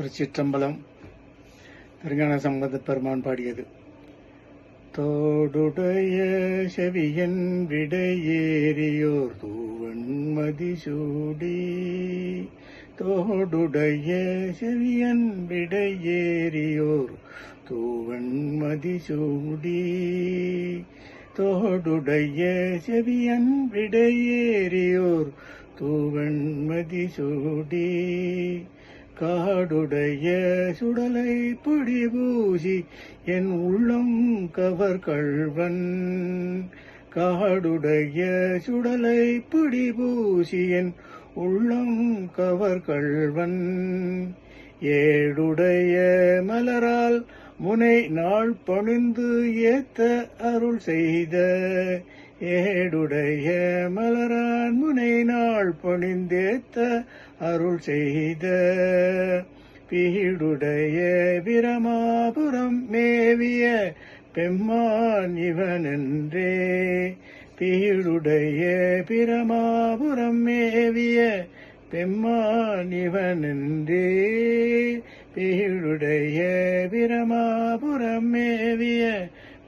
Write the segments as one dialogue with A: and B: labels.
A: திருச்சிற்றம்பலம் திருஞான சம்பந்த பெருமான் பாடியது. தோடுடைய செவியன் விடையேறியோர் தூவன்மதி சூடி தோடுடைய செவியன் விடையேறியோர் தூவன்மதி சூடி தோடுடைய செவியன் விடையேறியோர் தூவன்மதி சூடி காடுடைய சுடலை பிடிபூசி என் உள்ளம் கவர் கள்வன் காடுடைய சுடலை பிடிபூசி என் உள்ளம் கவர் கள்வன் ஏடுடைய மலரால் முனை நாள் பணிந்து ஏத்த அருள் செய்த ஏடுடைய மலரான் முனை நாள் பணிந்தேத்த அருள் செய்த. பீடுடைய பிரமாபுரம் மேவிய பெம்மான் இவனென்றே. பீடுடைய பிரமாபுரம் மேவிய பெம்மான் இவனென்றே. பீடுடைய பிரமாபுரம்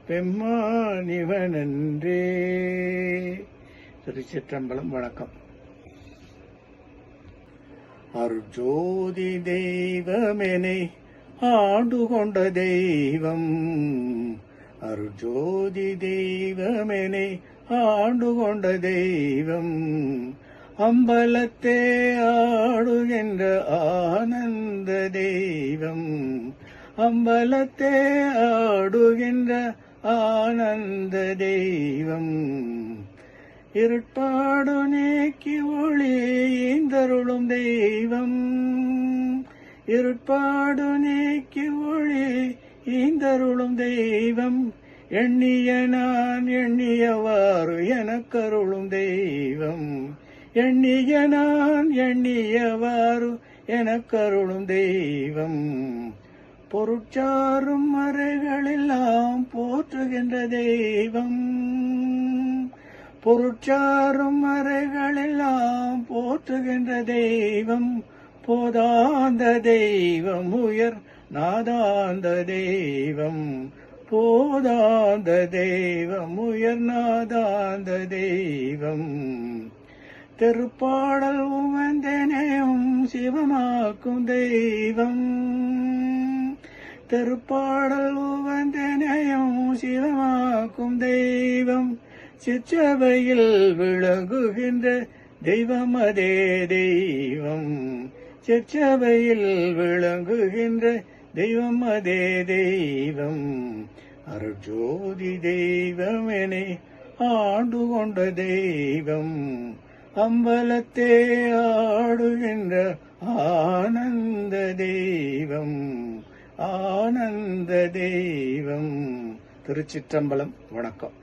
A: பெம்மான் இவனென்றே திருச்சிற்றம்பலம் வணக்கம் அருஜோதி தெய்வமெனை ஆண்டு கொண்ட தெய்வம் அருஜோதி தெய்வமெனை ஆண்டு கொண்ட தெய்வம் அம்பலத்தே ஆடுகின்ற ஆனந்த தெய்வம் அம்பலத்தே ஆடுகின்ற ஆனந்த தெய்வம். இருட்பாடு நீக்கி ஒளி ஈந்தருளும் தெய்வம். இருட்பாடு நீக்கி ஒளி ஈந்தருளும் தெய்வம். எண்ணிய நான் எண்ணியவாறு எனக்கருளும் தெய்வம். எண்ணிய நான் எண்ணியவாறு எனக்கருளும் தெய்வம். பொருட்சாரும் மறைகளெல்லாம் போற்றுகின்ற தெய்வம். பொருட்சாரும் மறைகளெல்லாம் போற்றுகின்ற தெய்வம். போதாந்த தெய்வம் உயர் நாதாந்த தெய்வம். போதாந்த தெய்வம் உயர் நாதாந்த தெய்வம். திருப்பாடல் உமந்தனையும் சிவமாக்கும் தெய்வம். திருப்பாடல் உவந்தனையும் சிவமாக்கும் தெய்வம். சிற்றவையில் விளங்குகின்ற தெய்வம் அதே தெய்வம். சிற்றவையில் விளங்குகின்ற தெய்வம் அதே தெய்வம். அருஜோதி தெய்வமெனை ஆண்டு கொண்ட தெய்வம். அம்பலத்தே ஆடுகின்ற ஆனந்த தெய்வம். ஆனந்த தெய்வம். திருச்சிற்றம்பலம். வணக்கம்.